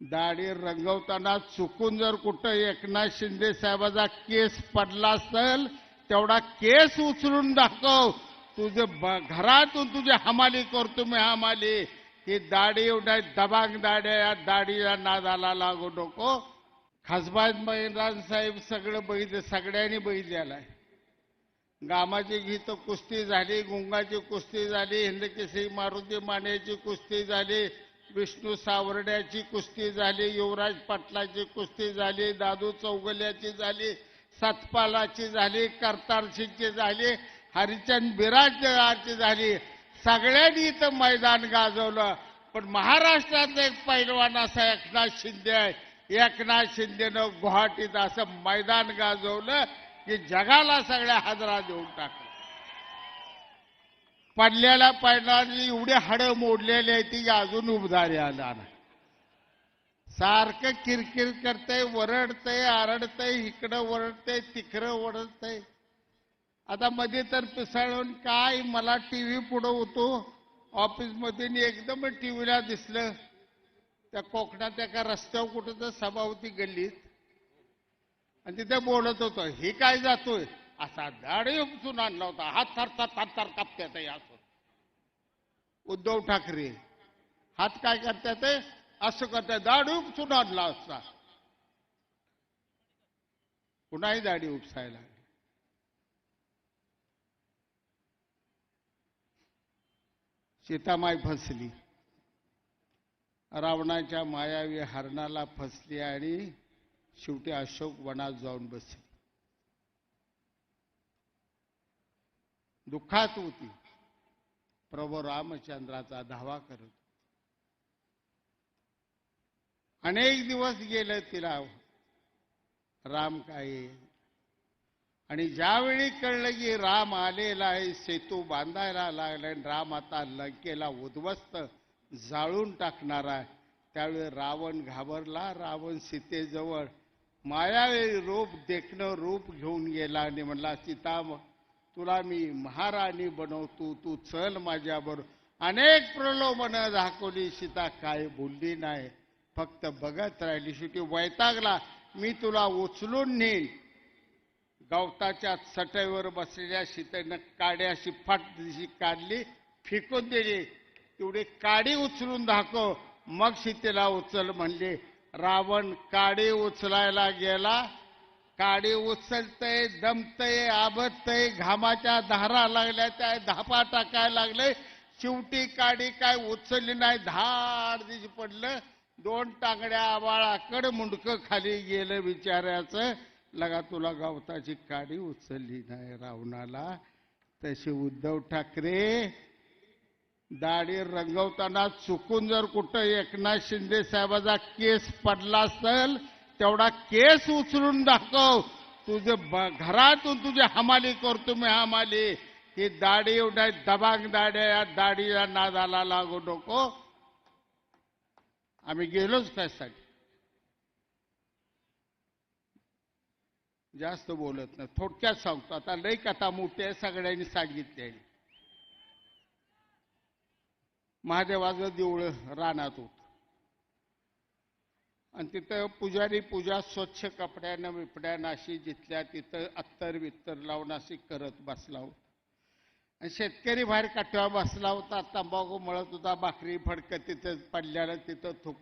दाढी रंगवताना चुकून जर कुठं एकनाथ शिंदे साहेबाचा केस पडला असेल तेवढा केस उचलून दाखव. तुझे घरातून तुझी हमाली करतो मी हमाली. ही दाढी एवढ्या दबांग दाढ्या या दाढीला नादाला लागू नको. खासबाज मैदान साहेब सगळं बघितलं सगळ्यांनी बघितलेलं आहे. गामाची गीत कुस्ती झाली गुंगाची कुस्ती झाली हिंदकेसरी मारुती मानेची कुस्ती झाली. विष्णू सावर्ड्याची कुस्ती झाली युवराज पाटलाची कुस्ती झाली दादू चौगल्याची झाली सतपालाची झाली करतारसिंगची झाली हरिचंद बिराजची झाली. सगळ्यांनी इथं मैदान गाजवलं. पण महाराष्ट्रात एक पैलवान असा एकनाथ शिंदे आहे. एकनाथ शिंदेनं गुवाहाटीत असं मैदान गाजवलं की जगाला सगळ्या हजरा देऊन टाकलं. पडलेल्या पैलवानी एवढी हाडं मोडलेली आहे ती अजून उबदारी आला नाही. सारखं किरकिर करतंय वरडतंय आरडतंय इकडं वरडतंय तिकडं वरडतंय. आता मध्ये तर पिसाळून काय मला टी व्ही पुढं होतो. ऑफिसमधून आणि एकदम टीव्हीला दिसलं. त्या कोकणात एका रस्त्यावर कुठं तर सभा होती गल्लीत. आणि तिथे बोलत होतो हे काय जातोय? असा दाढी उपसून आणला होता. हात थर हात थर थर कापत्यात असं. उद्धव ठाकरे हात काय करतात असं करतात दाढी उपसून आणला असता पुन्हाही दाढी उपसायला लागली. फसली. रावणाच्या मायावी हरणाला फसली आणि शेवटी अशोक वनात जाऊन बसली. दुःखात होती. प्रभू रामचंद्राचा धावा करत अनेक दिवस गेले तिला. राम काय? आणि ज्यावेळी कळलं की राम आलेला आहे सेतू बांधायला लागला आणि राम आता लंकेला उद्ध्वस्त जाळून टाकणार आहे. त्यावेळी रावण घाबरला. रावण सीतेजवळ मायावेळी रूप देखणं रूप घेऊन गेला आणि म्हणला सीता तुला मी महाराणी बनवतो तू चल माझ्याबरोबर अनेक प्रलोभनं दाखवली सीता काय बोलली नाही. फक्त बघत राहिली शेवटी वैतागला मी तुला उचलून नेईन. गवताच्या चटईवर बसलेल्या सीतेनं काड्याशी फाट दिशी काढली फेकून दिली. तेवढी काडी उचलून दाखव. मग सीतेला उचल म्हणले रावण काडी उचलायला गेला काडी उचलतय दमतय आबतय घामाच्या धारा लागल्या त्या धापा टाकायला लागले. शेवटी काडी काय उचलली नाही धाड दिशी पडलं. दोन टांगड्या आबाळाकड मुंडकं खाली गेलं बिचाऱ्याचं. लगा तुला गवताची काडी उचलली नाही रावणाला. तशी उद्धव ठाकरे दाढी रंगवताना चुकून जर कुठं एकनाथ शिंदे साहेबाचा केस पडला असेल तेवढा केस उचलून दाखव. तुझे घरातून तुझी हमाली करतो मी हमाली. ही दाढी एवढ्या दबांग दाढ्या या दाढीला नादाला लागू नको. आम्ही गेलोच त्यासाठी जास्त बोलत नाही थोडक्यात सांगतो. आता लई कथा मोठी आहे सगळ्यांनी सांगितले महादेवाचं देऊळ रानात होत. आणि तिथं पुजारी पूजा स्वच्छ कपड्यानं विपड्यानं अशी जिथल्या तिथं अत्तर वित्तर लावून अशी करत बसला होता. आणि शेतकरी बाहेर काठ्यावर बसला होता तंबाखू मळत होता भाकरी फडकं तिथं पडल्यानं तिथं थुक